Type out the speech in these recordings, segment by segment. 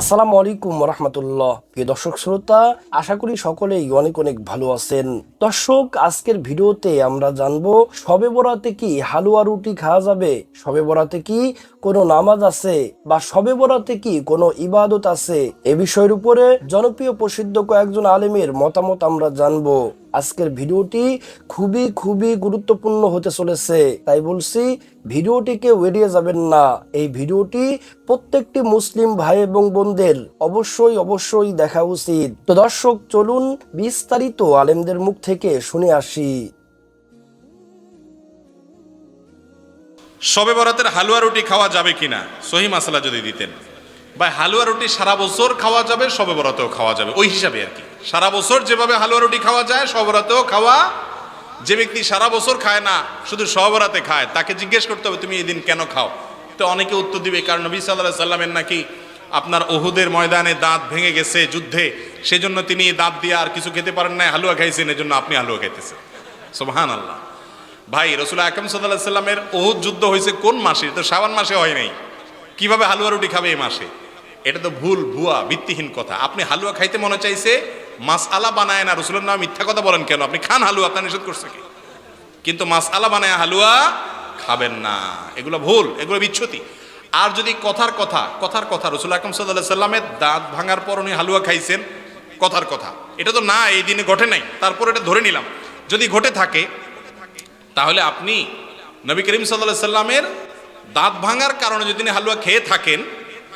আসসালামু আলাইকুম রহমতুল্লাহ প্রিয় দর্শক শ্রোতা, আশা করি সকলেই অনেক অনেক ভালো আছেন। দর্শক, আজকের ভিডিওতে আমরা জানব সবে বরাতে কি হালুয়া রুটি খাওয়া যাবে? সবে বরাতে কি কোনো নামাজ আছে? বা সবে বরাতে কি কোনো ইবাদত আছে? এ বিষয়ের উপরে জনপ্রিয় প্রসিদ্ধ কয়েকজন আলেমের মতামত আমরা জানব। আজকের ভিডিওটি খুবই খুবই গুরুত্বপূর্ণ হতে চলেছে। তাই বলছি, ভিডিওটিকে এড়িয়ে যাবেন না। এই ভিডিওটি প্রত্যেকটি মুসলিম ভাই এবং বোনদের অবশ্যই অবশ্যই দেখা উচিত। তো দর্শক, চলুন বিস্তারিত আলেমদের মুখ থেকে শুনে আসি। সবে বরাতের হালুয়া রুটি খাওয়া যাবে কিনা? সহি মাসালা যদি দিতেন। বা হালুয়া রুটি সারা বছর খাওয়া যাবে সবে বরাতেও খাওয়া যাবে। ওই হিসাবে আর কি। সারা বছর যেভাবে হালুয়া রুটি খাওয়া যায় শবে বরাতেও খাওয়া যে ব্যক্তি সারা বছর খায় না, শুধু সবরাতে খায়, তাকে জিজ্ঞেস করতে হবে, তুমি এদিন কেন খাও? তো অনেকে উত্তর দিবে, কারণ নবী সাল্লাহ সাল্লামের নাকি আপনার ওহুদের ময়দানে দাঁত ভেঙে গেছে যুদ্ধে, সেজন্য তিনি দাঁত দিয়ে আর কিছু খেতে পারেন না হালুয়া খাইছেন, এজন্য আপনি হালুয়া খাইতেছেন। সোহান আল্লাহ ভাই, রসুল আকরম সাল্লাহ সাল্লামের ওহুদ যুদ্ধ হয়েছে কোন মাসে? তো শ্রাবণ মাসে হয় নাই। কীভাবে হালুয়া রুটি খাবে এই মাসে? এটা তো ভুল, ভুয়া, ভিত্তিহীন কথা। আপনি হালুয়া খাইতে মনে চাইছে মাস আলা বানায় না, রসুলের নাম মিথ্যা কথা বলেন কেন? আপনি খান হালুয়া, আপনার নিষেধ করছে কি? কিন্তু মাস আলা বানায় হালুয়া খাবেন না। এগুলো ভুল, এগুলো বিচ্ছুতি। আর যদি কথার কথা কথার কথা, রসুল আকরম সাল্লাহ সাল্লামের দাঁত ভাঙার পর উনি হালুয়া খাইছেন, কথার কথা। এটা তো না, এই দিনে ঘটে নাই, তারপর এটা ধরে নিলাম। যদি ঘটে থাকে, তাহলে আপনি নবী করিম সাল্লাহ সাল্লামের দাঁত ভাঙার কারণে যদি হালুয়া খেয়ে থাকেন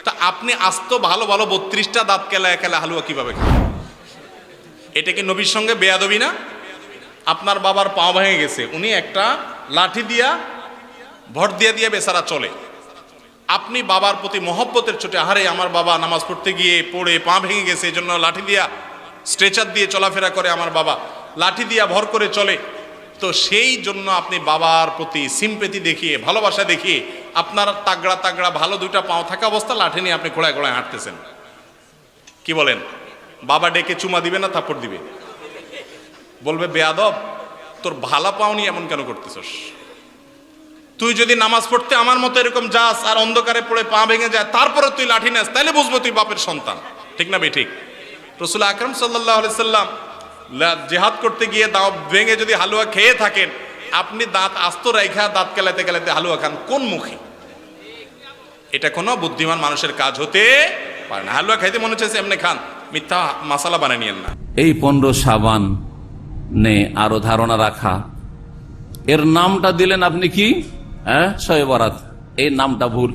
তা আপনি আস্ত ভালো ভালো বত্রিশটা দাঁত কেলায় কেলা হালুয়া কীভাবে খান এটা কি নবীর সঙ্গে বেয়াদবি না? আপনার বাবার পা ভেঙে গেছে, উনি একটা লাঠি দিয়া, ভর দিয়ে দিয়ে বেচারা চলে। আপনি বাবার প্রতি মহব্বতের ছোটে, আহারে আমার বাবা নামাজ পড়তে গিয়ে পড়ে পা ভেঙে গেছে এই জন্য লাঠি দিয়া স্ট্রেচার দিয়ে চলাফেরা করে আমার বাবা। লাঠি দিয়া ভর করে চলে তো সেই জন্য আপনি বাবার প্রতি সিম্পেতি দেখিয়ে, ভালোবাসা দেখিয়ে, আপনার তাগড়া তাগড়া ভালো দুইটা পাও থাকা অবস্থা লাঠি নিয়ে আপনি ঘোড়ায় ঘোড়ায় হাঁটতেছেন। কি বলেন? বাবা ডেকে চুমা দিবে না, থাপ্পড় দিবে? বলবে, বেয়াদব, তোর ভালা পাওনি এমন কেন করতেছস? তুই যদি নামাজ পড়তে আমার মতো এরকম যাস আর অন্ধকারে পড়ে পা ভেঙে যায় তারপরে তুই লাঠি নেস তাহলে বুঝব তুই বাপের সন্তান। ঠিক না বে, ঠিক? রসুল আকরম সাল্লাহ সাল্লাম জেহাদ করতে গিয়ে দাঁত ভেঙে যদি হালুয়া খেয়ে থাকেন, আপনি দাঁত আস্ত রেখা দাঁত কেলাতে কেলাতে হালুয়া খান কোন মুখে? এটা কোনো বুদ্ধিমান মানুষের কাজ হতে পারে না। হালুয়া খাইতে মনে হচ্ছে এমনি খান, মিথ্যা মশালা বানিয়ে নিয়েন না। এই পনেরো সাবান নে আরও ধারণা রাখা। এর নামটা দিলেন আপনি কি? হ্যাঁ শয়ে বরাত। এই নামটা ভুল।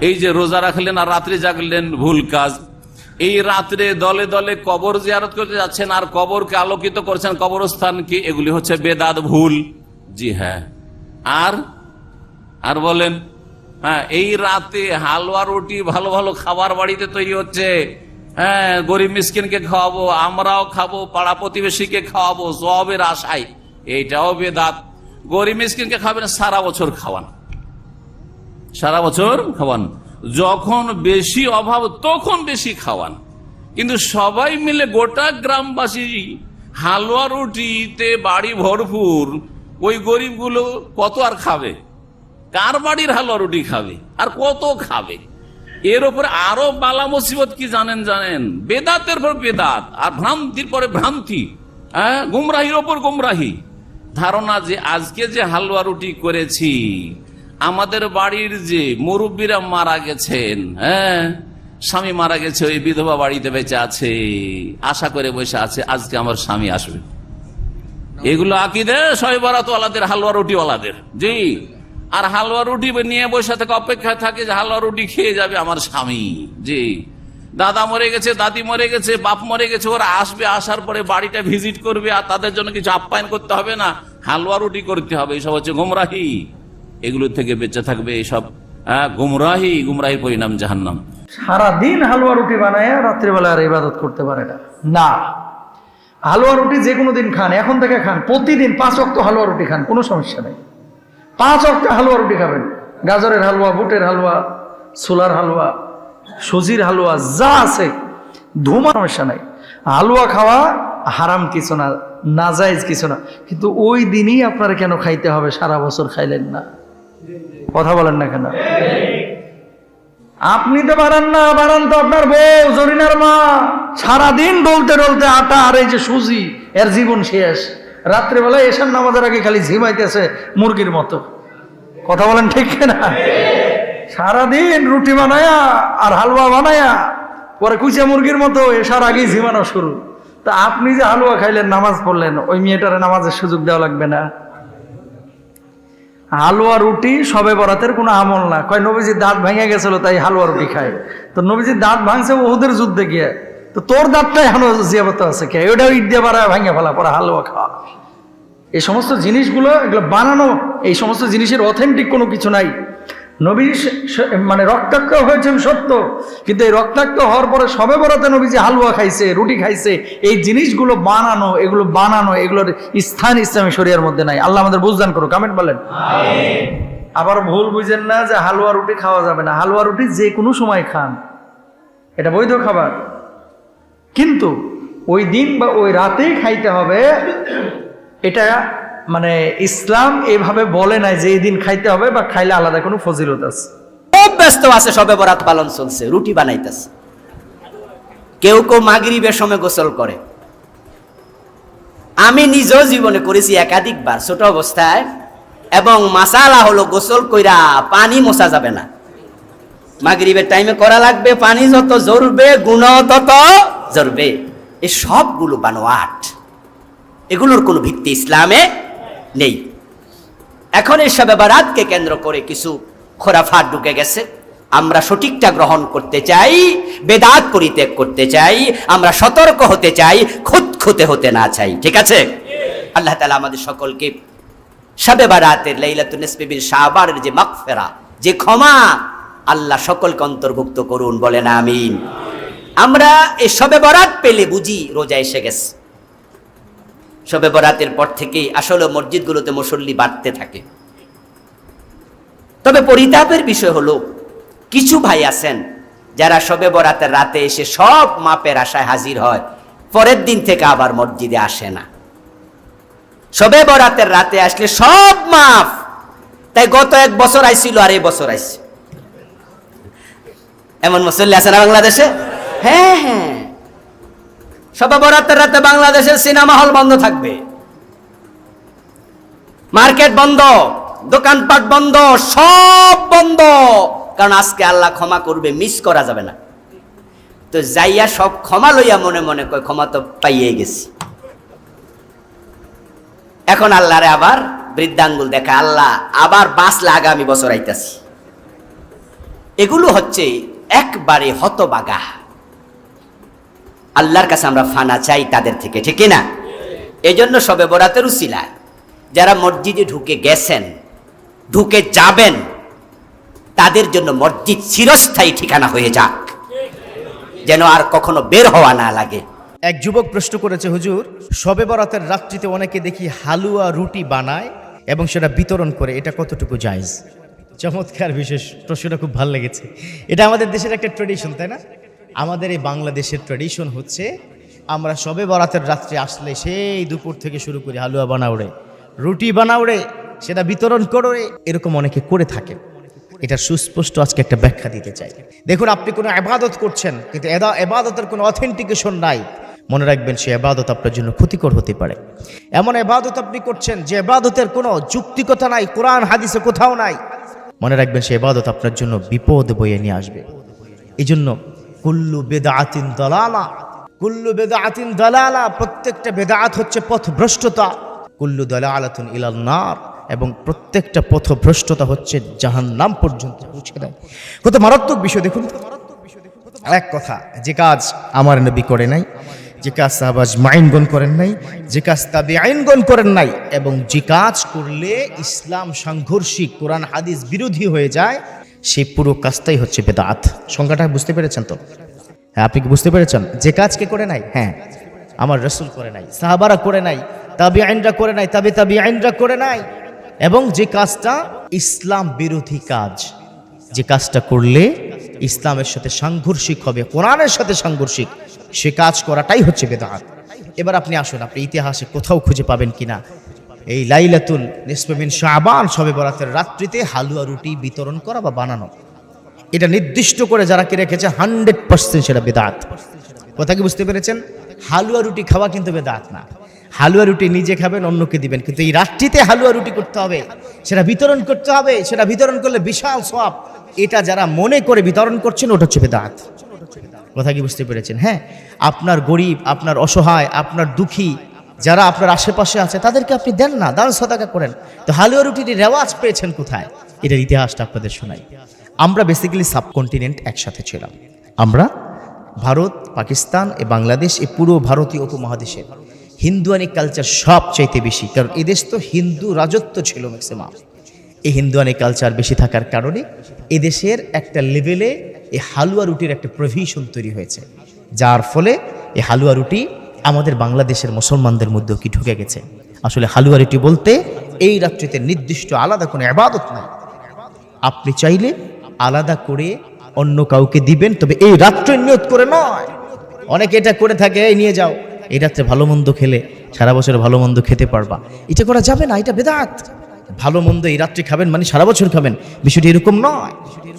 এই যে রোজা রাখলেন আর রাত্রে জাগলেন, ভুল কাজ। এই রাত্রে দলে দলে কবর জিয়ারত করতে যাচ্ছেন আর কবরকে আলোকিত করছেন কবরস্থান কি? এগুলি হচ্ছে বেদাত ভুল। জি হ্যাঁ। আর? আর বলেন হ্যাঁ এই রাতে হালুয়া রুটি, ভালো ভালো খাবার বাড়িতে তৈরি হচ্ছে। হ্যাঁ গরিব মিসকিনকে খাওয়াবো, আমরাও খাব, পাড়া প্রতিবেশীকে খাওয়াবো সবের আশায়। এইটাও বেদাত। গরিব মিসকিনকে খাবেন, সারা বছর খাওয়ান। সারা বছর খাওয়ান। যখন বেশি অভাব, তখন বেশি খাওয়ান। কিন্তু সবাই মিলে গোটা গ্রামবাসী হালুয়া রুটিতে বাড়ি ভরপুর, ওই গরিবগুলো কত আর খাবে? কার বাড়ির হালুয়া রুটি খাবে? আর কত খাবে? এর উপরে আরও বালা মুসিবত কি জানেন জানেন? বেদাতের পর বেদাত, আর ভ্রান্তির পরে ভ্রান্তি। হ্যাঁ গুমরাহির ওপর গুমরাহি। ধারণা যে আজকে যে হালুয়া রুটি করেছি আমাদের বাড়ির যে মুরব্বীরা মারা গেছেন হ্যাঁ? স্বামী মারা গেছে, ওই বিধবা বাড়িতে বেঁচে আছে, আশা করে বসে আছে, আজকে আমার স্বামী আসবে। এগুলো আকিদে সহিবারাতওয়ালাদের হালুয়া রুটিওয়ালাদের। জি, আর হালুয়া রুটি নিয়ে বসে থেকে অপেক্ষায় থাকে যে হালুয়া রুটি খেয়ে যাবে আমার স্বামী। জি, দাদা মরে গেছে, দাদি মরে গেছে, বাপ মরে গেছে, ওরা আসবে, আসার পরে বাড়িটা ভিজিট করবে, আর তাদের জন্য কিছু আপ্যায়ন করতে হবে না। হালুয়া রুটি করতে হবে এইসব হচ্ছে গুমরাহি। এগুলো থেকে বেঁচে থাকবে এইসব হ্যাঁ গুমরাহি, গুমরাহির পরিণাম জাহান্নাম। সারাদিন হালুয়া রুটি বানায় রাত্রিবেলা আর ইবাদত করতে পারে না। না। হালুয়া রুটি যে কোনো দিন খান, এখন থেকে খান। প্রতিদিন পাঁচ অক্ট হালুয়া রুটি খান, কোনো সমস্যা নেই। পাঁচ অক্ট হালুয়া রুটি খাবেন। গাজরের হালুয়া, বুটের হালুয়া, ছোলার হালুয়া, সুজির হালুয়া, যা আছে, ধুমা সমস্যা নাই। হালুয়া খাওয়া হারাম কিছু না নাজাইজ কিছু না। কিন্তু ওই দিনই আপনারা কেন খাইতে হবে? সারা বছর খাইলেন না। কথা বলেন না কেন? আপনি তো বাড়ান না, বাড়ান তো আপনার বউ, জরিনার মা। সারাদিন ডলতে ডলতে আটা আর এই যে সুজি, এর জীবন শেষ। রাত্রেবেলা এসার নামাজের আগে খালি ঝিমাইতেছে মুরগির মতো। কথা বলেন ঠিক না সারাদিন রুটি বানায়া আর হালুয়া বানায়া, পরে কুচা মুরগির মতো এসার আগেই ঝিমানো শুরু। তা আপনি যে হালুয়া খাইলেন, নামাজ পড়লেন, ওই মেয়েটারে নামাজের সুযোগ দেওয়া লাগবে না। হালুয়া রুটি সবে বরাতের কোনো আমল না। কয় নবীজির দাঁত ভেঙে গেছিল, তাই হালুয়া রুটি খায়। তো নবীজির দাঁত ভাঙছে ওদের যুদ্ধে গিয়ে। তো তোর দাঁতটাই এখনও জিয়াবত আছে কে? ওটাও ইট দিয়ে পারা ভেঙে ফেলা, পরে হালুয়া খাওয়া। এই সমস্ত জিনিসগুলো, এগুলো বানানো, এই সমস্ত জিনিসের অথেন্টিক কোনো কিছু নাই। নবী মানে রক্তাক্ত হয়েছেন সত্য কিন্তু এই রক্তাক্ত হওয়ার পরে সবে বরাতে নবীজি হালুয়া খাইছে রুটি খাইছে এই জিনিসগুলো বানানো এগুলো বানানো এগুলোর স্থান ইসলামী শরিয়ার মধ্যে নাই। আল্লাহ আমাদের বুঝদান করো কমেন্ট বলেন। আবার ভুল বুঝেন না যে হালুয়া রুটি খাওয়া যাবে না। হালুয়া রুটি যে কোনো সময় খান। এটা বৈধ খাবার। কিন্তু ওই দিন বা ওই রাতেই খাইতে হবে এটা মানে ইসলাম এভাবে বলে নাই যে এই দিন খাইতে হবে বা খাইলে আলাদা কোনো ফজিলত আছে। খুব ব্যস্ত আছে, সবে বরাত পালন চলছে, রুটি বানাইতেছে। কেউ কেউ মাগরিবের সময় গোসল করে। আমি নিজেও জীবনে করেছি একাধিকবার, ছোট অবস্থায়, এবং মাসালা হলো গোসল কইরা পানি মোছা যাবে না। মাগরিবের টাইমে করা লাগবে, পানি যত জরবে গুণ তত জরবে এই সবগুলো বানোয়াট। এগুলোর কোনো ভিত্তি ইসলামে নেই। এখন এসব রাতকে কেন্দ্র করে কিছু খোরাফাট ঢুকে গেছে। আমরা সঠিকটা গ্রহণ করতে চাই, বেদাত পরিত্যাগ করতে চাই, আমরা সতর্ক হতে চাই, খুঁতখুঁতে হতে না চাই। ঠিক আছে? আল্লাহ তালা আমাদের সকলকে সবে বারাতের লাইলাতুল নিসবিবির শাহবারের যে মাকফেরা যে ক্ষমা, আল্লাহ সকলকে অন্তর্ভুক্ত করুন, বলেন আমিন। আমরা এই সবে বরাত পেলে বুঝি রোজা এসে গেছে। শবে বরাতের পর থেকেই আসলে মসজিদগুলোতে মুসল্লি বাড়তে থাকে। তবে পরিতাপের বিষয় হলো, কিছু ভাই আছেন যারা শবে বরাতের রাতে এসে সব মাপের আশায় হাজির হয়, পরের দিন থেকে আবার মসজিদে আসে না। শবে বরাতের রাতে আসলে সব মাপ, তাই গত এক বছর আইছিল আর এই বছর আইছে। এমন মুসল্লি আছে না বাংলাদেশে? হ্যাঁ হ্যাঁ। সবে বরাতের রাতে বাংলাদেশের সিনেমা হল বন্ধ থাকবে। মার্কেট বন্ধ, দোকানপাট বন্ধ, সব বন্ধ। কারণ আজকে আল্লাহ ক্ষমা করবে মিস করা যাবে না। তো যাইয়া সব ক্ষমা লইয়া মনে মনে কয়, ক্ষমা তো পাইয়ে গেছি। এখন আল্লাহরে আবার বৃদ্ধাঙ্গুল দেখা আল্লাহ, আবার বাঁচলে আগামী বছর আইতাছি। এগুলো হচ্ছে একবারে হতবাগা। আল্লাহর কাছে আমরা ফানা চাই তাদের থেকে, ঠিক না এই জন্য সবে বরাতের উসিলায় যারা মসজিদে ঢুকে গেছেন, ঢুকে যাবেন, তাদের জন্য মসজিদ চিরস্থায়ী ঠিকানা হয়ে যাক, যেন আর কখনো বের হওয়া না লাগে। এক যুবক প্রশ্ন করেছে, হুজুর শবে বরাতের রাত্রিতে অনেকে দেখি হালুয়া রুটি বানায় এবং সেটা বিতরণ করে, এটা কতটুকু জায়জ? চমৎকার বিশেষ প্রশ্নটা খুব ভালো লেগেছে। এটা আমাদের দেশের একটা ট্রেডিশন, তাই না? আমাদের এই বাংলাদেশের ট্রেডিশন হচ্ছে, আমরা সবে বরাতের রাত্রে আসলে সেই দুপুর থেকে শুরু করি হালুয়া বানাওড়ে, রুটি বানাওড়ে, সেটা বিতরণ করে এরকম অনেকে করে থাকে এটা সুস্পষ্ট আজকে একটা ব্যাখ্যা দিতে চাই। দেখুন, আপনি কোনো আবাদত করছেন, কিন্তু এবাদতের কোনো অথেন্টিকেশন নাই। মনে রাখবেন, সে এবাদত আপনার জন্য ক্ষতিকর হতে পারে। এমন এবাদত আপনি করছেন, যে এবাদতের কোনো যুক্তিকতা নাই, কোরআন, হাদিসে কোথাও নাই। মনে রাখবেন, সে এবাদত আপনার জন্য বিপদ বয়ে নিয়ে আসবে। এই জন্য কুল্লু বেদা আতিন দলালা। কুল্লু বেদা আতিন দলালা, প্রত্যেকটা বেদাত হচ্ছে পথভ্রষ্টতা। কুল্লু দলালাতুন ইলাল নার, এবং প্রত্যেকটা পথভ্রষ্টতা হচ্ছে জাহান্নাম পর্যন্ত। পৌঁছে দেয় কত মারাত্মক বিষয় দেখুন। এক কথা, যে কাজ আমার নবী করে নাই, যে কাজ সাহাবাজ মাইনগণ করেন নাই, যে কাজ তাবি আইনগণ করেন নাই, এবং যে কাজ করলে ইসলাম সাংঘর্ষিক কোরআন হাদিস বিরোধী হয়ে যায় সেই পুরো কাজটাই হচ্ছে বেদাত। সংখ্যাটা বুঝতে পেরেছেন তো? হ্যাঁ আপনি কি বুঝতে পেরেছেন? যে কাজ কে করে নাই? হ্যাঁ আমার রসুল করে নাই, সাহাবারা করে নাই তাবি আইনরা করে নাই, তাবি তাবি আইনরা করে নাই। এবং যে কাজটা ইসলাম বিরোধী কাজ, যে কাজটা করলে ইসলামের সাথে সাংঘর্ষিক হবে, কোরআনের সাথে সাংঘর্ষিক, সে কাজ করাটাই হচ্ছে বেদাত। এবার আপনি আসুন, আপনি ইতিহাসে কোথাও খুঁজে পাবেন কিনা? এই লাইলাতুল নিসমিন শাহবান সবে বরাতের রাত্রিতে হালুয়া রুটি বিতরণ করা বা বানানো। এটা নির্দিষ্ট করে যারা কি রেখেছে, হান্ড্রেড পার্সেন্ট সেটা বেদাত। কথা কি বুঝতে পেরেছেন? হালুয়া রুটি খাওয়া কিন্তু বেদাত না। হালুয়া রুটি নিজে খাবেন, অন্যকে দিবেন। কিন্তু এই রাত্রিতে হালুয়া রুটি করতে হবে, সেটা বিতরণ করতে হবে, সেটা বিতরণ করলে বিশাল সব এটা যারা মনে করে বিতরণ করছেন, ওটা হচ্ছে বেদাত। কথা কি বুঝতে পেরেছেন? হ্যাঁ আপনার গরিব, আপনার অসহায়, আপনার দুঃখী যারা আপনার আশেপাশে আছে, তাদেরকে আপনি দেন না, দান সদাকা করেন। তো হালুয়া রুটির রেওয়াজ পেয়েছেন কোথায়? এটার ইতিহাসটা আপনাদের শোনাই। আমরা বেসিক্যালি সাবকন্টিনেন্ট একসাথে ছিলাম। আমরা ভারত, পাকিস্তান এ বাংলাদেশ এ পুরো ভারতীয় উপমহাদেশের। হিন্দুয়ানি কালচার সব চাইতে বেশি, কারণ এদেশ তো হিন্দু রাজত্ব ছিল ম্যাক্সিমাম এই হিন্দুয়ানি কালচার বেশি থাকার কারণে এদেশের একটা লেভেলে এই হালুয়া রুটির একটা প্রভিশন তৈরি হয়েছে। যার ফলে এই হালুয়া রুটি আমাদের বাংলাদেশের মুসলমানদের মধ্যেও কি ঢুকে গেছে? আসলে হালুয়ারিটি বলতে এই রাত্রিতে নির্দিষ্ট আলাদা কোনো আবাদত নাই। আপনি চাইলে আলাদা করে অন্য কাউকে দিবেন, তবে এই রাত্রে নিয়ত করে নয়। অনেকে এটা করে থাকে, এই নিয়ে যাও। এই রাত্রে ভালো মন্দ খেলে, সারা বছর ভালো মন্দ খেতে পারবা। এটা করা যাবে না, এটা বেদাত। ভালো মন্দ এই রাত্রে খাবেন মানে সারা বছর খাবেন। বিষয়টি এরকম নয়।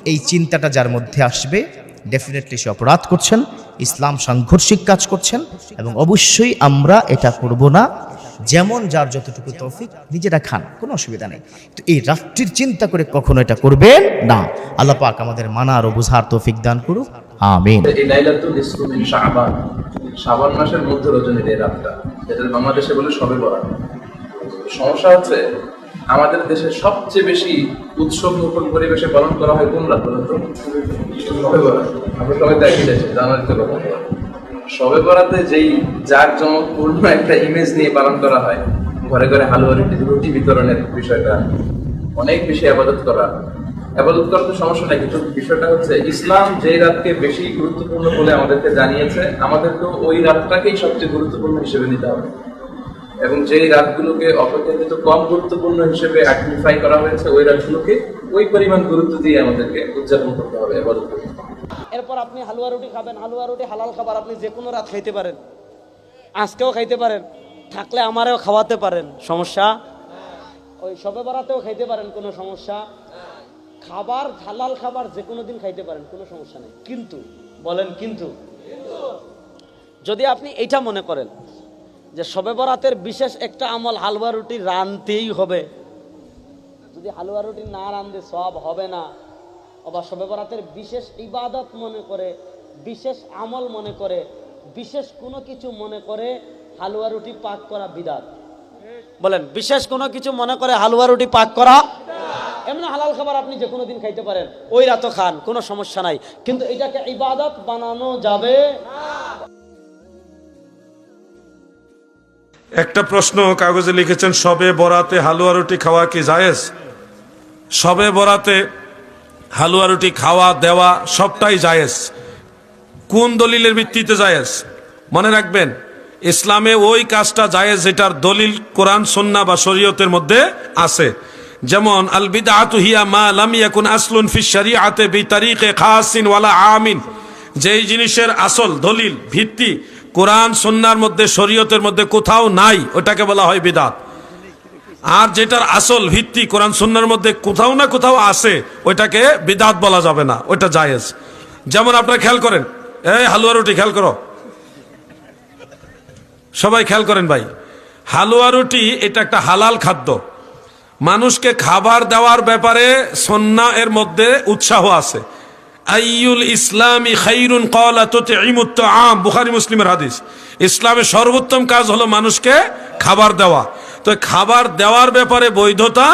এই চিন্তাটা যার মধ্যে আসবে ডেফিনেটলি সে অপরাধ করছেন, ইসলাম সাংঘর্ষিক কাজ করছেন এবং অবশ্যই আমরা এটা করব না। যেমন যার যতটুকু তৌফিক, নিজেরা খান, কোনো অসুবিধা নেই। তো এই রাত্রির চিন্তা করে কখনো এটা করবেন না। আল্লাহ পাক আমাদের মানার ও বুঝার তৌফিক দান করুক। আমিন। মিন শাবান। মাসের মধ্য রজনীর এই রাতটা যেটা বাংলাদেশে বলে সবে বরাত। সমস্যা হচ্ছে আমাদের দেশে সবচেয়ে বেশি উৎসব মুখর পরিবেশে পালন করা হয় কোন রাত আমরা সবাই যাচ্ছি সবে বরাতে যেই জাক জমকপূর্ণ একটা ইমেজ নিয়ে পালন করা হয়, ঘরে ঘরে হালুয়া, রুটি রুটি বিতরণের বিষয়টা, অনেক বেশি আবাদত করা। আবাদত করার তো সমস্যা নাই, কিন্তু বিষয়টা হচ্ছে ইসলাম যেই রাতকে বেশি গুরুত্বপূর্ণ বলে আমাদেরকে জানিয়েছে আমাদেরকে ওই রাতটাকেই সবচেয়ে গুরুত্বপূর্ণ হিসেবে নিতে হবে। এবং যেই রাতগুলোকে অপেক্ষাকৃত কম গুরুত্বপূর্ণ হিসেবে আইডেন্টিফাই করা হয়েছে, ওই রাতগুলোকে ওই পরিমাণ গুরুত্ব দিয়ে আমাদেরকে উদযাপন করতে হবে হবে। এরপর আপনি হালুয়া রুটি খাবেন। হালুয়া রুটি হালাল খাবার আপনি যে কোনো রাত খাইতে পারেন। আজকেও খাইতে পারেন। থাকলে আমারেও খাওয়াতে পারেন। সমস্যা? ওই সবে বেড়াতেও খাইতে পারেন, কোনো সমস্যা? খাবার, হালাল খাবার যে কোনো দিন খাইতে পারেন, কোনো সমস্যা নেই। কিন্তু, বলেন কিন্তু, যদি আপনি এটা মনে করেন যে সবে বরাতের বিশেষ একটা আমল হালুয়া রুটি রানতেই হবে। যদি হালুয়া রুটি না রান্ধে সব হবে না। অবা শবে বরাতের বিশেষ ইবাদত মনে করে, বিশেষ আমল মনে করে, বিশেষ কোনো কিছু মনে করে হালুয়া রুটি পাক করা বিদাত। বলেন, বিশেষ কোনো কিছু মনে করে হালুয়া রুটি পাক করা এমনি হালাল খাবার আপনি যে কোনো দিন খাইতে পারেন। ওই রাতও খান, কোনো সমস্যা নাই। কিন্তু এটাকে ইবাদত বানানো যাবে একটা প্রশ্ন কাগজে লিখেছেন, সবে বরাতে হালুয়া রুটি খাওয়া কি জায়েজ? সবে বরাতে হালুয়া রুটি খাওয়া, দেওয়া সবটাই জায়েজ। কোন দলিলের ভিত্তিতে জায়েজ? মনে রাখবেন, ইসলামে ওই কাজটা জায়েজ যেটার দলিল কোরআন সন্না বা শরীয়তের মধ্যে আছে। যেমন যেই জিনিসের আসল দলিল, ভিত্তি কোরআন সন্ন্যার মধ্যে, শরীয়তের মধ্যে কোথাও নাই, ওটাকে বলা হয় বিদাত। আর যেটার আসল ভিত্তি কোরআন সন্ন্যার মধ্যে কোথাও না কোথাও আছে ওইটাকে বিদাত বলা যাবে না ওইটা জায়েজ। যেমন আপনারা খেয়াল করেন, এই হালুয়া রুটি খেয়াল করো। সবাই খেয়াল করেন ভাই, হালুয়া রুটি এটা একটা হালাল খাদ্য। মানুষকে খাবার দেওয়ার ব্যাপারে সন্না এর মধ্যে উৎসাহ আছে। আইয়ুল ইসলামী খাইরুন কলা তোতে আম বুখারি, মুসলিমের হাদিস। ইসলামের সর্বোত্তম কাজ হলো মানুষকে খাবার দেওয়া। তো খাবার দেওয়ার ব্যাপারে বৈধতা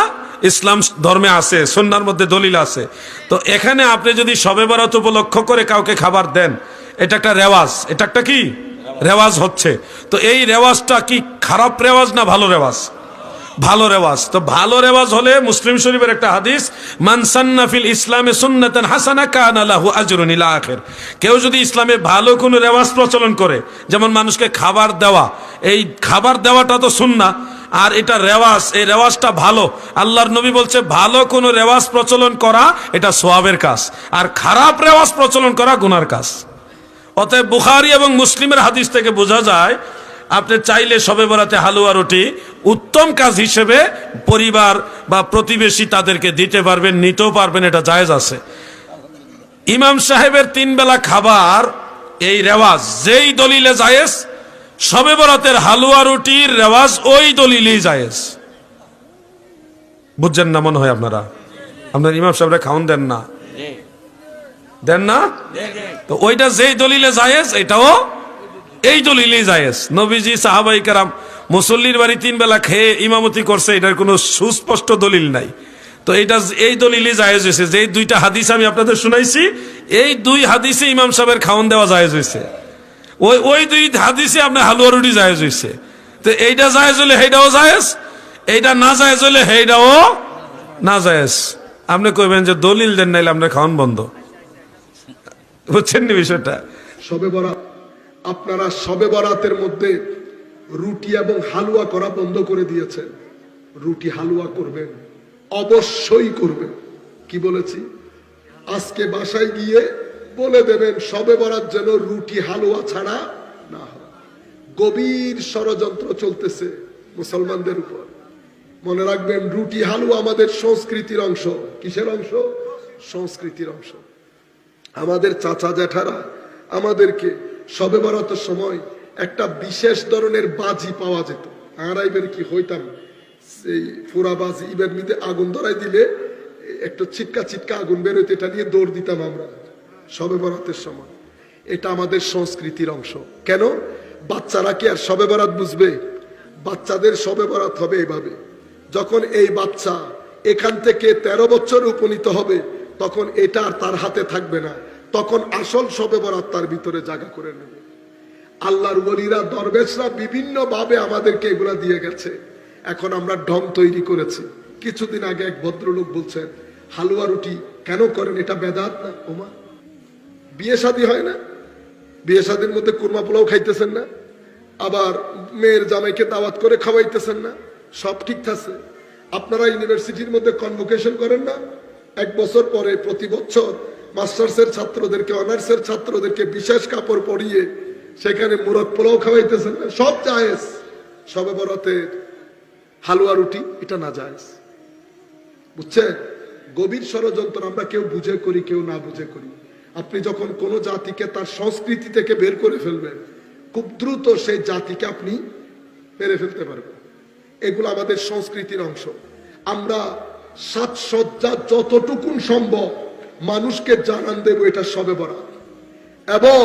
ইসলাম ধর্মে আছে সন্ন্যার মধ্যে দলিল আছে। তো এখানে আপনি যদি সবে বরাত উপলক্ষ করে কাউকে খাবার দেন, এটা একটা রেওয়াজ। এটা একটা কি? রেওয়াজ হচ্ছে। তো এই রেওয়াজটা কি খারাপ রেওয়াজ না ভালো রেওয়াজ? ভালো রেওয়াজ। তো ভালো রেওয়াজ হলে মুসলিম শরীফের একটা হাদিস মানসান্নাফিল ইসলামে সুন্নাতান হাসানা কানা লাহু আজরুন ইলা আখির। কেউ যদি ইসলামে ভালো কোনো রেওয়াজ প্রচলন করে, যেমন মানুষকে খাবার দেওয়া, এই খাবার দেওয়াটা তো সুন্না আর এটা রেওয়াজ, এই রেওয়াজটা ভালো। আল্লাহর নবী বলছে, ভালো কোনো রেওয়াজ প্রচলন করা, এটা সোয়াবের কাজ, আর খারাপ রেওয়াজ প্রচলন করা গুনার কাজ। অতএব বুখারি এবং মুসলিমের হাদিস থেকে বোঝা যায়, আপনি চাইলে সবে বেড়াতে হালুয়া রুটি উত্তম কাজ হিসেবে পরিবার বা প্রতিবেশী তাদেরকে দিতে পারবেন, নিতেও পারবেন, এটা জায়েজ আছে। ইমাম সাহেবের তিন বেলা খাবার, এই রেওয়াজ, যেই দলিলে জায়েজ, সবে বরাতের হালুয়া রুটির রেওয়াজ ওই দলিলেই জায়েজ। বুঝছেন না মনে হয় আপনারা? আপনার ইমাম সাহেবরা খাওন দেন না? দেন না? তো ওইটা যেই দলিলে জায়েজ, এটাও এই দলিলেই জায়েজ। নবীজি, সাহাবাই কারাম মুসল্লির বাড়ি তিন বেলা খেয়ে ইমামতি করছে, এটার কোনো সুস্পষ্ট দলিল নাই। তো এটা এই দলিলই জায়েজ হয়েছে। যে দুইটা হাদিস আমি আপনাদের শুনাইছি, এই দুই হাদিসে ইমাম সাহেবের খাওন দেওয়া জায়েজ হয়েছে। ওই ওই দুই হাদিসে আপনার হালুয়া রুটি জায়েজ হয়েছে। তো এইটা জায়েজ হলে সেইটাও জায়েজ, এইটা না জায়েজ হলে সেইটাও না জায়েজ। আপনি কইবেন যে দলিল দেন, নাইলে আপনার খাওয়ান বন্ধ। বুঝছেন বিষয়টা? শবে বরাত আপনারা শবে বরাতের মধ্যে রুটি এবং হালুয়া করা বন্ধ করে দিয়েছেন রুটি হালুয়া করবেন, অবশ্যই করবেন। কি বলেছি? আজকে বাসায় গিয়ে বলে দেবেন শবে বরাত যেন রুটি হালুয়া ছাড়া না হয়। গভীর ষড়যন্ত্র চলতেছে মুসলমানদের উপর। মনে রাখবেন, রুটি হালুয়া আমাদের সংস্কৃতির অংশ। কিসের অংশ? সংস্কৃতির অংশ। আমাদের চাচা জ্যাঠারা আমাদেরকে সবে বরাতের সময় একটা বিশেষ ধরনের বাজি পাওয়া যেত। আড়াইবের কি হইতাম? সেই ফুরা বাজি ইবের মিদে আগুন ধরাই দিলে একটু ছিটকা ছিটকা আগুন বেরোতে এটা নিয়ে দৌড় দিতাম আমরা। সবে বরাতের সময়। এটা আমাদের সংস্কৃতির অংশ। কেন? বাচ্চারা কি আর সবে বরাত বুঝবে? বাচ্চাদের সবে বরাত হবে এভাবে। যখন এই বাচ্চা এখান থেকে ১৩ বছর উপনীত হবে, তখন এটা আর তার হাতে থাকবে না। তখন আসল সবে বরাত তার ভিতরে জায়গা করে নেবে। আল্লাহর বলিরা দরবেশরা বিভিন্ন ভাবে আমাদেরকে এগুলা দিয়ে গেছে। এখন আমরা ঢং তৈরি করেছি। কিছুদিন আগে এক ভদ্রলোক বলছেন, হালুয়া রুটি কেন করেন? এটা বেদাত না? ওমা, বিয়ে শাদী হয় না? বিয়ে শাদীর মধ্যে কুরমা পোলাও খাইতেছেন না? আবার মেয়ের জামাইকে দাওয়াত করে খাওয়াইতেছেন না? সব ঠিক আছে। আপনারা ইউনিভার্সিটির মধ্যে কনভোকেশন করেন না? এক বছর পরে প্রতি বছর মাস্টার্সের ছাত্রদেরকে, অনার্সের ছাত্রদেরকে বিশেষ কাপড় পরিয়ে সেখানে মুরগ পোলাও খাওয়াইতেছেন সব জায়েজ। সবে বরাতের হালুয়া রুটি, এটা না জায়েজ। বুঝছেন? গভীর ষড়যন্ত্র আমরা কেউ বুঝে করি, কেউ না বুঝে করি। আপনি যখন কোন জাতিকে তার সংস্কৃতি থেকে বের করে ফেলবেন, খুব দ্রুত সেই জাতিকে আপনি মেরে ফেলতে পারবেন। এগুলো আমাদের সংস্কৃতির অংশ। আমরা সাজসজ্জা যতটুকুন সম্ভব মানুষকে জানান দেব এটা সবে বরাত। এবং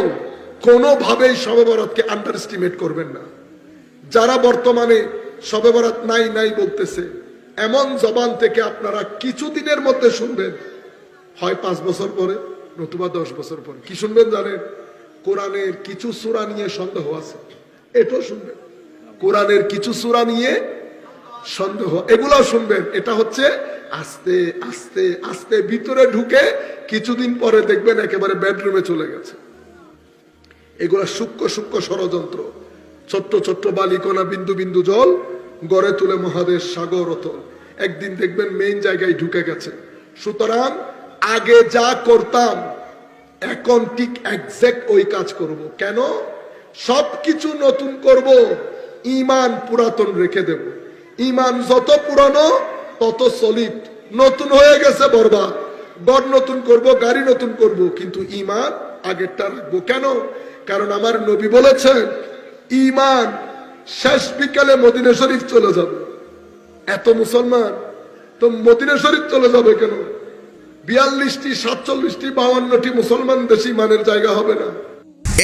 কোনোভাবেই সবে বরাতকে আন্ডার এস্টিমেট করবেন না। যারা বর্তমানে সবেবরাত নাই নাই বলতেছে, এমন জবান থেকে আপনারা কিছুদিনের মধ্যে শুনবেন। হয় পাঁচ বছর পরে, নতুবা দশ বছর পরে। কি শুনবেন জানেন? কোরআনের কিছু সুরা নিয়ে সন্দেহ আছে। এটাও শুনবেন। কোরআনের কিছু সুরা নিয়ে সন্দেহ। এগুলাও শুনবেন। এটা হচ্ছে আস্তে আস্তে আস্তে ভিতরে ঢুকে কিছুদিন পরে দেখবেন একেবারে বেডরুমে চলে গেছে। এগুলা সূক্ষ্ম সূক্ষ্ম ষড়যন্ত্র। ছোট্ট ছোট্ট বালিকণা বিন্দু বিন্দু জল, গড়ে তুলে মহাদেশ সাগর একদিন দেখবেন মেইন জায়গায় ঢুকে গেছে। সুতরাং আগে যা করতাম, এখন ঠিক একজ্যাক্ট ওই কাজ করব। কেন? সবকিছু নতুন করব, ইমান পুরাতন রেখে দেব। ইমান যত পুরানো, তত সলিড নতুন হয়ে গেছে বরবাদ। গড় নতুন করব, গাড়ি নতুন করব, কিন্তু ইমান আগেরটা রাখব। কেন? কারণ আমার নবী বলেছেন ইমান শেষ বিকালে মদিনা শরীফ চলে যাবে। এত মুসলমান তো মদিনা শরীফ চলে যাবে কেন? বিয়াল্লিশটি সাতচল্লিশটি বাউান্নটি মুসলমান দেশি মানের জায়গা হবে না।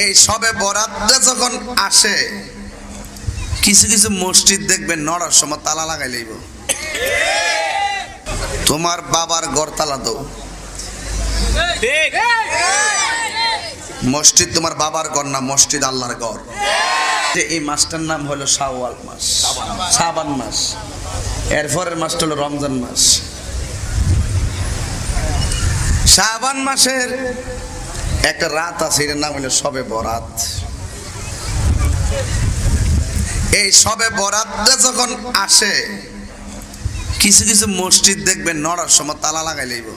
এই সবে বরাদ্দে যখন আসে কিছু কিছু মসজিদ দেখবেন নড়ার সময় তালা লাগাই লইব। তোমার বাবার গড় তালা দো মসজিদ তোমার বাবার ঘর না মসজিদ আল্লাহর ঘর? যে এই মাসটার নাম হলো শাওয়াল মাস। সাবান মাস। এরপরের মাসটা হলো রমজান মাস। শাবান মাসের একটা রাত আছে এটার নাম হলো সবে বরাত। এই সবে বরাতে যখন আসে, কিছু কিছু মসজিদ দেখবেন নড়ার সময় তালা লাগাই লইব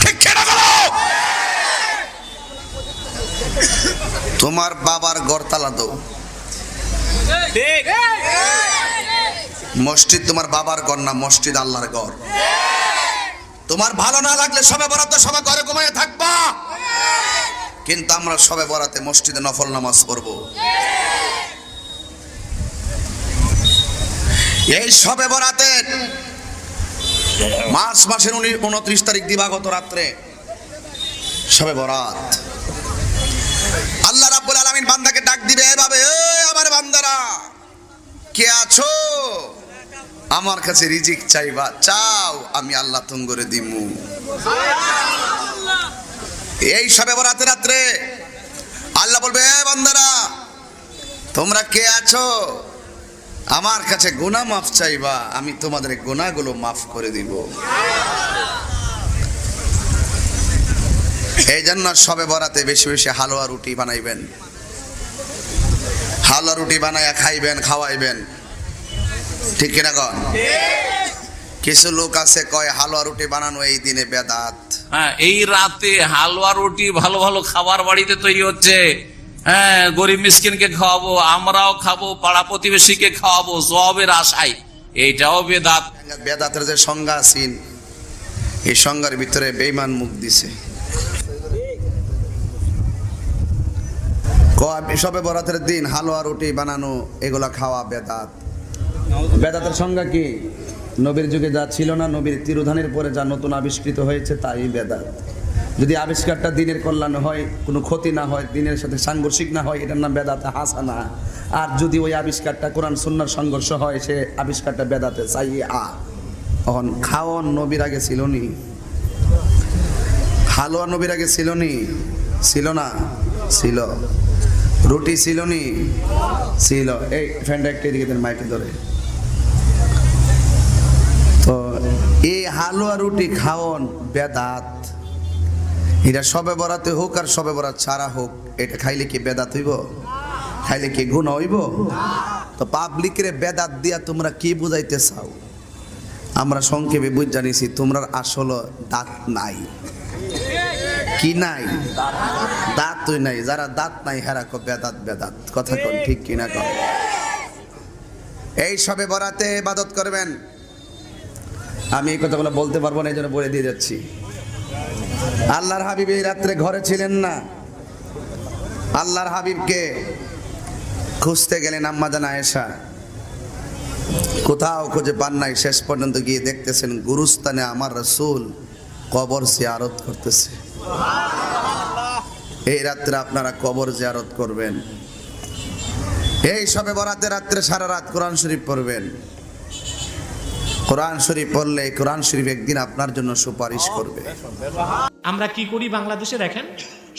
ঠিক কিনা বলো? তোমার বাবার ঘর তালা দো মসজিদ তোমার বাবার ঘর না মসজিদ আল্লাহর ঘর। তো তোমার ভালো না লাগলে সবে বরাতে সবে ঘরে ঘুমায় থাকবা। কিন্তু আমরা সবে বরাতে মসজিদে নফল নামাজ পড়ব। এই সবে বরাতে মার্চ মাসের উনি- উনত্রিশ তারিখ দিবাগত রাত্রে সবে বরাত। রাব্বুল আলামিন বান্দাকে ডাক দিবে এভাবে আমার বান্দারা, কে আছো? আমার কাছে রিজিক চাইবা, চাও, আমি আল্লাহ তুঙ্গরে দিমু। এই সবে বরাতে রাত্রে আল্লাহ বলবে, এ বান্দারা, তোমরা কে আছো? আমার কাছে গুনাহ মাফ চাইবা, আমি তোমাদের গুনাহগুলো মাফ করে দিব। এই জন্য সবে বরাতে বেশি বেশি হালুয়া রুটি বানাইবেন। হালুয়া রুটি বানাইয়া খাইবেন খাওয়াইবেন। ঠিক কিনা কন? কিছু লোক আছে কয় হালুয়া রুটি বানানো এই দিনে বেদাত। হ্যাঁ এই রাতে হালুয়া রুটি ভালো ভালো খাবার বাড়িতে তৈরি হচ্ছে। হ্যাঁ গরিব মিসকিনকে খাওয়াবো আমরাও খাব পাড়া প্রতিবেশীকে খাওয়াবো সবের আশায় এইটাও বেদাত। বেদাতের যে সংজ্ঞা আছেন এই সংজ্ঞার ভিতরে বেইমান মুখ দিছে। সবে বরাতের দিন হালুয়া, রুটি বানানো, এগুলা খাওয়া বেদাত। বেদাতের সংজ্ঞা কি? নবীর যুগে যা ছিল না, নবীর তিরোধানের পরে যা নতুন আবিষ্কৃত হয়েছে, তাই বেদাত। যদি আবিষ্কারটা দিনের কল্যাণ হয়, কোনো ক্ষতি না হয়, দিনের সাথে সাংঘর্ষিক না হয়, এটার নাম বেদাতে হাসানা। আর যদি ওই আবিষ্কারটা কোরআন, সুন্নার সংঘর্ষ হয়, সে আবিষ্কারটা বেদাতে চাই আ তখন খাওয়ান নবীর আগে ছিল নি? হালুয়া নবীর আগে ছিল নি? ছিল না? ছিল। রুটি ছিল নি? ছিল। এই ফ্যানটা একটা এদিকে মাইকে ধরে। তো এই হালুয়া রুটি খাওয়ন বেদাত। এটা সবে বরাতে হোক আর সবে বরাত ছাড়া হোক, এটা খাইলে কি বেদাত হইব? খাইলে কি গুণ হইব? তো পাবলিকের বেদাত দিয়া তোমরা কি বুঝাইতে চাও? আমরা সংক্ষেপে বুঝ জানিছি তোমরা আসল দাঁত নাই। কি নাই? দাঁত তুই নাই, যারা দাঁত নাই, হেরা কো বেদাত বেদাত। কথা কোন ঠিক কিনা কন? এই সবে বরাতে ইবাদত করবেন। আমি এই কথাগুলো বলতে পারব না, এই জন্য বলে দিয়ে যাচ্ছি। আল্লাহর হাবিব এই রাত্রে ঘরে ছিলেন না। আল্লাহর হাবিবকে খুঁজতে গেলেন আম্মা জানা এসা কোথাও খুঁজে পান নাই, শেষ পর্যন্ত গিয়ে দেখতেছেন, গুরুস্থানে আমার রসুল কবর জিয়ারত করতেছে। এই রাত্রে আপনারা কবর জিয়ারত করবেন। এই সবে বরাতে রাত্রে সারা রাত কোরআন শরীফ পড়বেন। কোরআন শরীফ পড়লে কোরআন শরীফ একদিন আপনার জন্য সুপারিশ করবে। আমরা কি করি বাংলাদেশে দেখেন,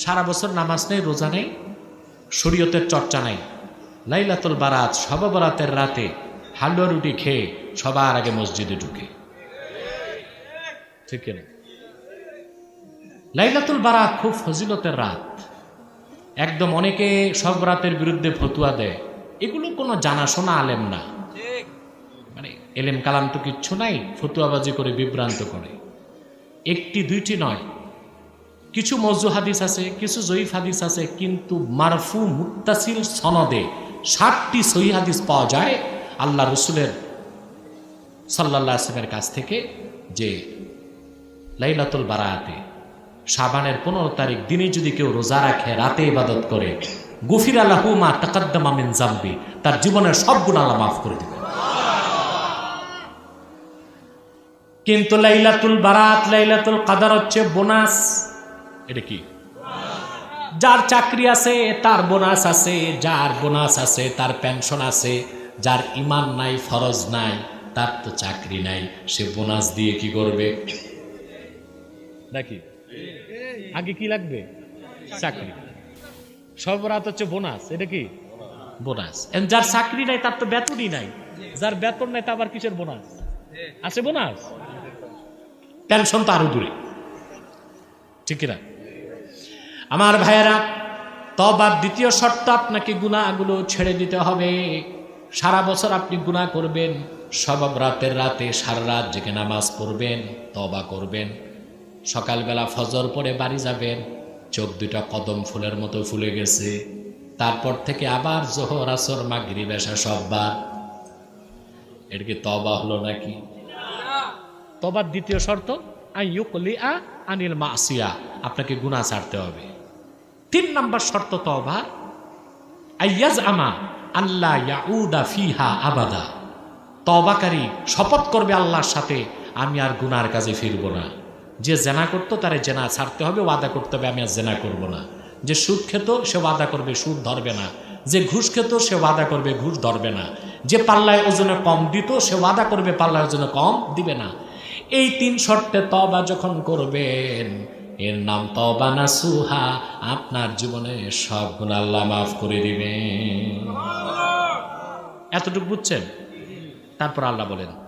সারা বছর নামাজ নেই, রোজা নেই, শরীয়তের চর্চা নাই। লাইলাতুল বারাত, সব বরাতের রাতে হালুয়া রুটি খেয়ে সবার আগে মসজিদে ঢুকে। ঠিক না লাইলাতুল বারাত খুব ফজিলতের রাত। একদম অনেকে সব রাতের বিরুদ্ধে ফতুয়া দেয়। এগুলো কোনো জানাশোনা আলেম না। মানে এলেম কালাম তো কিচ্ছু নাই ফতুয়াবাজি করে বিভ্রান্ত করে। একটি দুইটি নয়। কিছু মজু হাদিস আছে কিছু জয়ীফ হাদিস আছে কিন্তু মারফু মুত্তাসিল সনদে ষাটটি সহি হাদিস পাওয়া যায় আল্লাহ রসুলের সাল্লাহ আসলামের কাছ থেকে যে লাইলাতুল বারাতে সাবানের পনেরো তারিখ দিনে যদি কেউ রোজা রাখে, রাতে ইবাদত করে, গুফির আল্লাহু মা জাম্বি, তার জীবনের সব গুণ আল্লাহ মাফ করে দিবে কিন্তু লাইলাতুল বারাত, লাইলাতুল কাদার হচ্ছে বোনাস। এটা কি? যার চাকরি আছে, তার বোনাস আছে, যার বোনাস আছে, তার পেনশন আছে, যার ইমান নাই, ফরজ নাই, তার তো চাকরি নাই, সে বোনাস দিয়ে কি করবে? নাকি? আগে কি লাগবে? চাকরি। সব রাত হচ্ছে বোনাস, এটা কি? বোনাস। যার চাকরি নাই, তার তো বেতনই নাই। যার বেতন নাই, তা আবার কিসের বোনাস? আছে বোনাস? টেনশন তো আরও দূরে। ঠিক কিনা? আমার ভাইয়েরা, তবার দ্বিতীয় শর্ত, আপনাকে গুণাগুলো ছেড়ে দিতে হবে। সারা বছর আপনি গুণা করবেন, সব রাতের রাতে সারা রাত জেগে নামাজ পড়বেন তবা করবেন। সকালবেলা ফজর পরে বাড়ি যাবেন, চোখ দুটা কদম ফুলের মতো ফুলে গেছে। তারপর থেকে আবার জোহর, আসর মাগরি বেশা সববার। এটা কি তবা হলো নাকি? তবার দ্বিতীয় শর্ত আইয়ুকলিআ আনিল মাসিয়া, আপনাকে গুনাহ ছাড়তে হবে। তিন নাম্বার শর্ত তওবা আইয়াজ আমা আল্লাহ ইয়াউদা ফিহা আবাদা। তবাকারী শপথ করবে আল্লাহর সাথে, আমি আর গুনার কাজে ফিরব না। যে জেনা করতো তারে জেনা ছাড়তে হবে ওয়াদা করতে হবে আমি আর জেনা করব না। যে সুদ খেত সে ওয়াদা করবে সুদ ধরবে না। যে ঘুষ খেত সে ওয়াদা করবে ঘুষ ধরবে না। যে পাল্লায় ওজনে কম দিত সে ওয়াদা করবে পাল্লায় ওজনে কম দিবে না। এই তিন শর্তে তবা যখন করবেন এর নাম তবা না সুহা আপনার জীবনে সব আল্লাহ মাফ করে দিবেন। এতটুকু বুঝছেন? তারপর আল্লাহ বলেন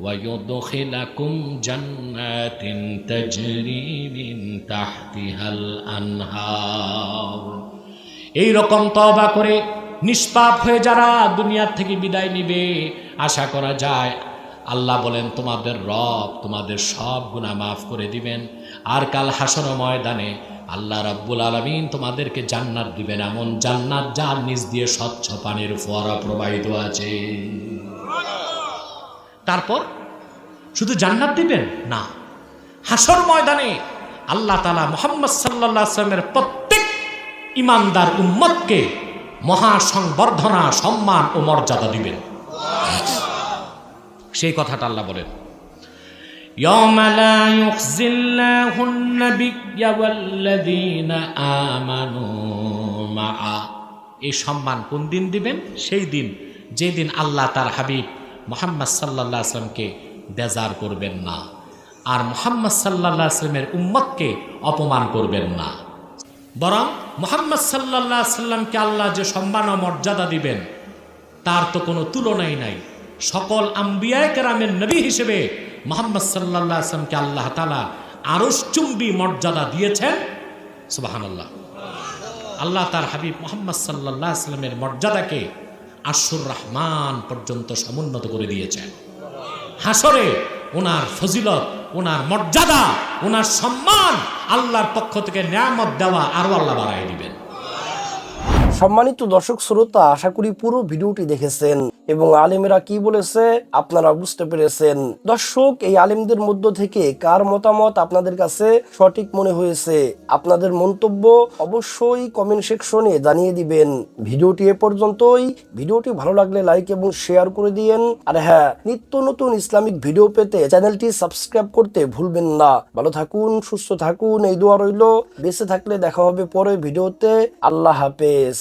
ওয়া ইউদখিলাকুম জান্নাতিন তাজরি মিন তাহতিহাল এই রকম তওবা করে নিষ্পাপ হয়ে যারা দুনিয়ার থেকে বিদায় নিবে, আশা করা যায় আল্লাহ বলেন, তোমাদের রব তোমাদের সব গুণা মাফ করে দিবেন। আর কাল হাসন ময়দানে আল্লাহ রাব্বুল আলমিন তোমাদেরকে জান্নাত দিবেন। এমন জান্নাত যার নিচ দিয়ে স্বচ্ছ পানির ফোয়ারা প্রবাহিত আছে। তারপর শুধু জান্নাত দিবেন? না। হাসর ময়দানে আল্লাহ তালা মোহাম্মদ সাল্লাহ আসলামের প্রত্যেক ইমানদার উম্মতকে মহাসংবর্ধনা, সম্মান ও মর্যাদা দিবেন। সেই কথাটা আল্লাহ বলেন। يوم لا يخزي الله النبي والذين آمنوا معه এই সম্মান কোন দিন দিবেন সেই দিন যেদিন আল্লাহ তার হাবিব মোহাম্মদ সাল্লাহ আসলামকে বেজার করবেন না আর মোহাম্মদ সাল্লাহ আসলামের উম্মতকে অপমান করবেন না বরং মোহাম্মদ সাল্লাহ সাল্লামকে আল্লাহ যে সম্মান ও মর্যাদা দিবেন তার তো কোনো তুলনাই নাই সকল আম্বিয়ায় কেরামের নবী হিসেবে মোহাম্মদ সাল্লাহ আসলামকে আল্লাহ তালা আরস চুম্বি মর্যাদা দিয়েছেন? সুবাহান আল্লাহ তার হাবিব মোহাম্মদ সাল্লাহ আসলামের মর্যাদাকে আশুর রহমান পর্যন্ত সমুন্নত করে দিয়েছেন। হাসরে ওনার ফজিলত, ওনার মর্যাদা, ওনার সম্মান আল্লাহর পক্ষ থেকে নিয়ামত দেওয়া আরও আল্লাহ বাড়াই দিবেন। সম্মানিত দর্শক শ্রোতা, আশা করি পুরো ভিডিওটি দেখেছেন এবং আলেমেরা কি বলেছে আপনারা বুঝতে পেরেছেন। দর্শক, এই আলেমদের মধ্য থেকে কার মতামত আপনাদের কাছে সঠিক মনে হয়েছে? আপনাদের মন্তব্য অবশ্যই কমেন্ট সেকশনে জানিয়ে দিবেন। ভিডিওটি এ পর্যন্তই। ভিডিওটি ভালো লাগলে লাইক এবং শেয়ার করে দিয়েন। আর হ্যাঁ নিত্য নতুন ইসলামিক ভিডিও পেতে চ্যানেলটি সাবস্ক্রাইব করতে ভুলবেন না। ভালো থাকুন, সুস্থ থাকুন, এই দোয়া রইল। বেঁচে থাকলে দেখা হবে পরে ভিডিওতে। আল্লাহ হাফেজ।